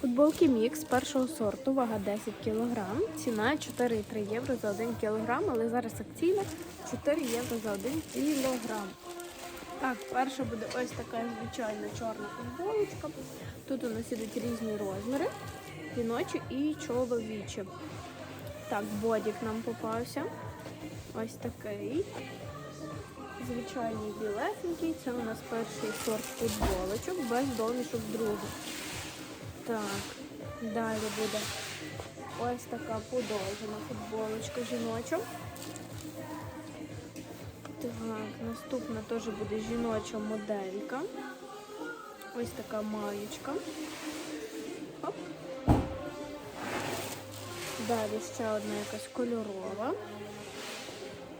Футболки мікс першого сорту, вага 10 кг, ціна 4,3 євро за 1 кг, але зараз акційна 4 євро за 1 кг. Так, перша буде ось така звичайна чорна футболочка. Тут у нас ідуть різні розміри, жіночі і чоловічі. Так, бодік нам попався. Ось такий. Звичайний білесенький. Це у нас перший сорт футболочок, без домішок другий. Так, далі буде ось така подовжена футболочка жіноча. Так, наступна теж буде жіноча моделька. Ось така маєчка. Оп. Далі ще одна якась кольорова.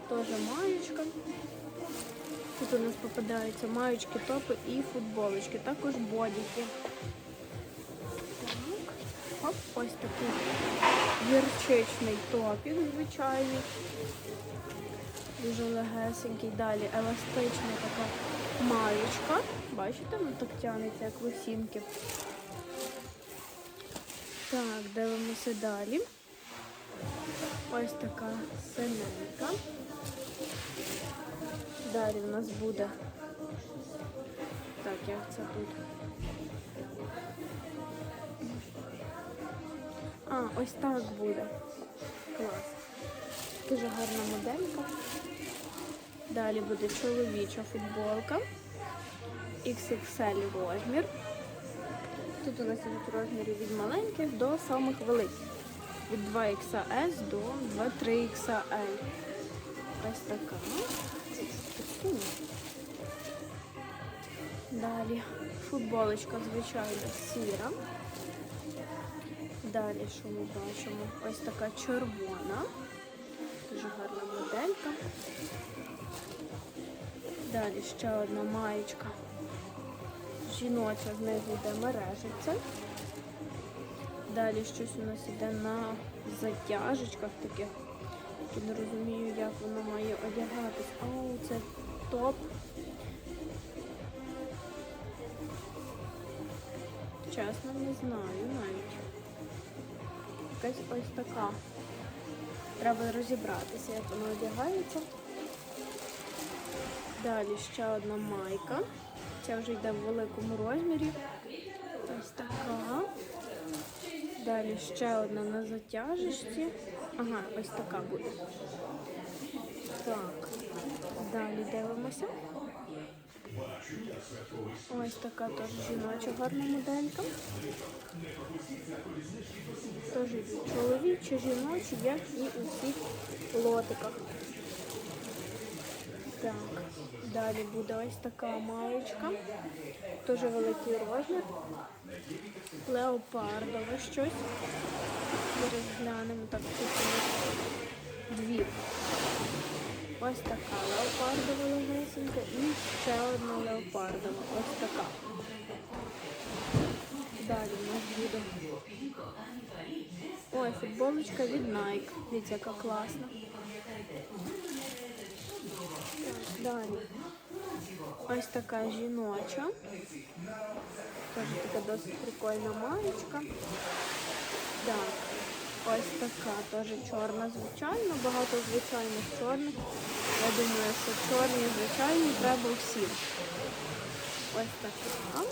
Теж маєчка. Тут у нас попадаються маєчки, топи і футболочки. Також бодіки. Так. Оп, ось такий гірчичний топік звичайний. Дуже легесенький. Далі еластична така маєчка. Бачите, воно так тягнеться, як лосінки. Так, дивимося далі. Ось така синенька. Далі в нас буде. Так, як це тут? А, ось так буде. Клас. Дуже гарна моделька. Далі буде чоловіча футболка. XXL розмір. Тут у нас ідуть розміри від маленьких до самих великих. Від 2XS до 2-3XL. Ось така. Далі футболочка, звичайно, сіра. Далі, що ми бачимо? Ось така червона. Дуже гарна моделька. Далі ще одна маєчка. Жіноча знизу йде мережиця. Далі щось у нас йде на затяжечках таких. Я не розумію, як воно має одягатись. Оу, це топ. Чесно, не знаю навіть. Якась ось така. Треба розібратися, як воно одягається. Далі ще одна майка. Ця вже йде в великому розмірі. Ось така. Далі ще одна на затяжечці. Ага, ось така буде. Так, далі дивимося. Ось така теж жіноча гарна моделька. Чоловічі, жіночі, як і у всіх лотиках. Так, далі буде ось така маєчка. Дуже великий розмір. Леопардове щось. Зараз глянемо так тут дві. Ось така леопардова легесенька і ще одна леопардова. Ось така. Далі у нас буде. Ой, футболочка від Nike. Дивіться, яка класна. Далі. Ось така жіноча. Теж така досить прикольна маєчка. Так, ось така теж чорна, звичайно, багато звичайних чорних. Я думаю, що чорні, звичайні треба всім. Ось така.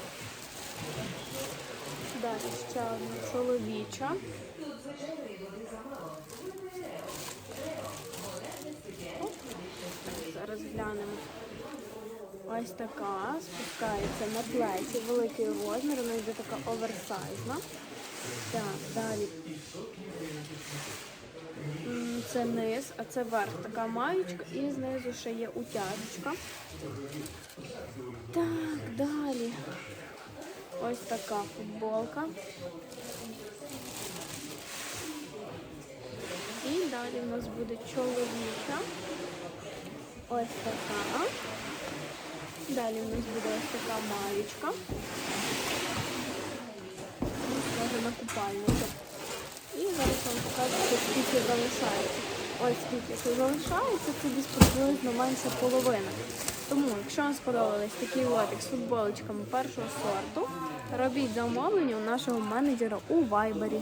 Далі ще одна чоловіча. Зараз глянемо. Ось така, спускається на плечі, великий розмір, вона йде така оверсайзна. Так, далі. Це низ, а це верх, така маєчка і знизу ще є утяжечка. Так, далі. Ось така футболка. І далі в нас буде чоловіча. Ось така. Далі в нас буде ось така маєчка. Схоже на купальницю. І зараз вам покажу, скільки залишається. Ось скільки це залишається, це десь приблизно менше половини. Тому, якщо вам сподобались такий лотик з футболочками першого сорту, Робіть замовлення у нашого менеджера у Вайбері.